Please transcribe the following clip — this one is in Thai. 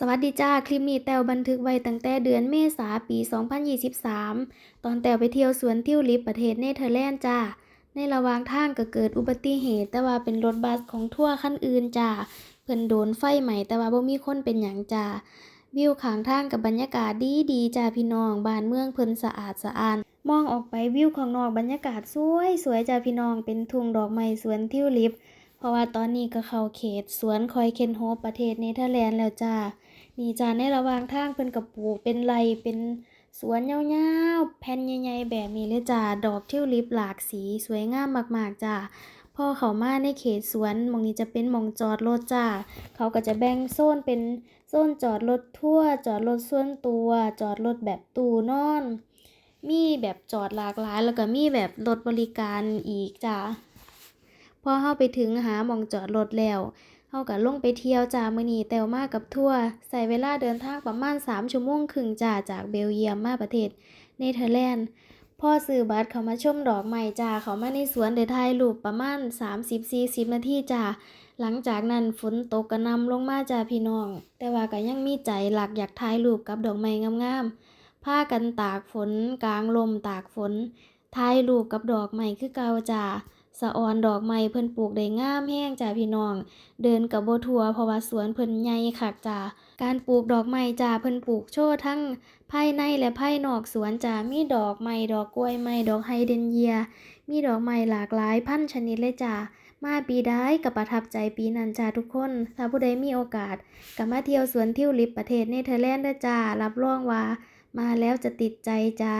สวัสดีจ้า คลิปนี้แต้วบันทึกไว้ตั้งแต่เดือนเมษาปี 2023 ตอนแต้วไปเที่ยวสวนทิวลิปประเทศเนเธอร์แลนด์จ้า ในระหว่างทางก็เกิดอุบัติเหตุแต่ว่าเป็นรถบัสของทัวร์คันอื่นจ้า เพิ่นโดนไฟไหม้แต่ว่าบ่มีคนเป็นหยังจ้า วิวข้างทางกับบรรยากาศดีดีจ้าพี่น้อง บ้านเมืองเพิ่นสะอาดสะอ้าน มองออกไปวิวข้างนอกบรรยากาศสวยสวยจ้าพี่น้อง เป็นทุ่งดอกไม้สวนทิวลิป เพราะว่าตอนนี้ก็เข้าเขตสวนคอยเคนโฮปประเทศเนเธอร์แลนด์แล้วจ้านี่จ้าในระหว่างทางเพิ่นก็ปลูกเป็นไรเป็นสวนยาวๆแผ่นใหญ่ๆแบบนี้เลยจ้าดอกทิวลิปหลากสีสวยงามมากๆจ้าพอเขามาในเขตสวนมองนี้จะเป็นหมองจอดรถจ้าเขาก็จะแบ่งโซนเป็นโซนจอดรถทั่ว จอดรถส่วนตัว จอดรถแบบตู้นอน มีแบบจอดหลากหลาย แล้วก็มีแบบรถบริการอีกจ้า พอเฮาไปถึงหาหม่องจอดรถแล้วเฮาก็ลงไปเที่ยวจ้ามื้อนี้แต้วมากับทัวร์ใช้เวลาเดินทางประมาณ 3 ชั่วโมงครึ่งจ้าจากเบลเยียมมาประเทศเนเธอร์แลนด์พ่อซื้อบัตรเขามาชมดอกไม้จ้าเขามาในสวนได้ถ่ายรูปประมาณ 30-40 นาทีจ้าหลังจากนั้นฝนตกกระนำลงมาจ้าพี่น้อง แต่ว่าก็ยังมีใจหลักอยากถ่ายรูปกับดอกไม้งามๆพากันตากฝนกลางลมตากฝนถ่ายรูปกับดอกไม้คือเก่าจ้า สะออนดอกไม้เพิ่นปลูกได้งามแฮงจ้าพี่น้อง เดินกับบทัวเพราะว่าสวนเพิ่นใหญ่คักจ้าการปลูกดอกไม้จ้าเพิ่นปลูกโชว์ทั้งภายในและภายนอกสวนจ้ามีดอกไม้ดอกกล้วยไม้ดอกไฮเดรนเยีย มีดอกไม้หลากหลายพันชนิดเลยจ้ามาปีใดก็ประทับใจปีนั้นจ้าทุกคน ถ้าผู้ใดมีโอกาสก็มาเที่ยวสวนทิวลิปประเทศเนเธอร์แลนด์เด้จ้ารับรองว่า มาแล้วจะติดใจจ้า